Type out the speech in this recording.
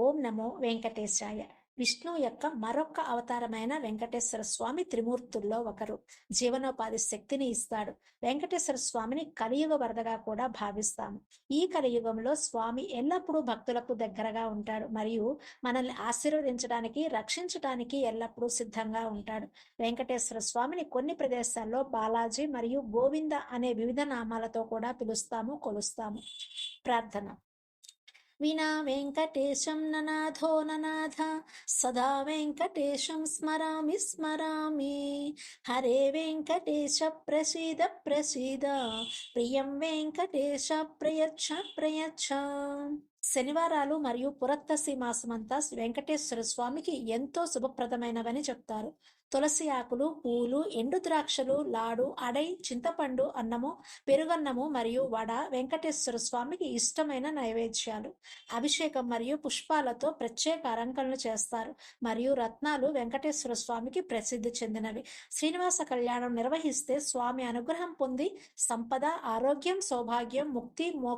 ఓం నమో వెంకటేశాయ. విష్ణు యొక్క మరొక అవతారమైన వెంకటేశ్వర స్వామి త్రిమూర్తుల్లో ఒకరు. జీవనోపాధి శక్తిని ఇస్తాడు. వెంకటేశ్వర స్వామిని కలియుగ వరదగా కూడా భావిస్తాము. ఈ కలియుగంలో స్వామి ఎల్లప్పుడూ భక్తులకు దగ్గరగా ఉంటాడు. మరియు మనల్ని ఆశీర్వదించడానికి రక్షించడానికి ఎల్లప్పుడూ సిద్ధంగా ఉంటాడు. వెంకటేశ్వర స్వామిని కొన్ని ప్రదేశాల్లో బాలాజీ మరియు గోవింద అనే వివిధ నామాలతో కూడా పిలుస్తాము కొలుస్తాము. ప్రార్థన. వినా వెంకటేశం ననాథో ననాథ సదా వెంకటేశం స్మరామి స్మరామి హరే వెంకటేశ ప్రసీద ప్రసీద ప్రియం వెంకటేశ ప్రయచ్చ ప్రయచ్చ శనివారాలు మరియు పురత్తసి మాసమంతా వెంకటేశ్వర స్వామికి ఎంతో శుభప్రదమైనవని చెప్తారు. తులసి ఆకులు పూలు ఎండు ద్రాక్షలు లాడు అడై చింతపండు అన్నము పెరుగన్నము మరియు వడ వెంకటేశ్వర స్వామికి ఇష్టమైన నైవేద్యాలు. అభిషేకం మరియు పుష్పాలతో ప్రత్యేక అలంకరణలు చేస్తారు. మరియు రత్నాలు వెంకటేశ్వర స్వామికి ప్రసిద్ధి చెందినవి. శ్రీనివాస కళ్యాణం నిర్వహిస్తే స్వామి అనుగ్రహం పొంది సంపద ఆరోగ్యం సౌభాగ్యం ముక్తి మోక్ష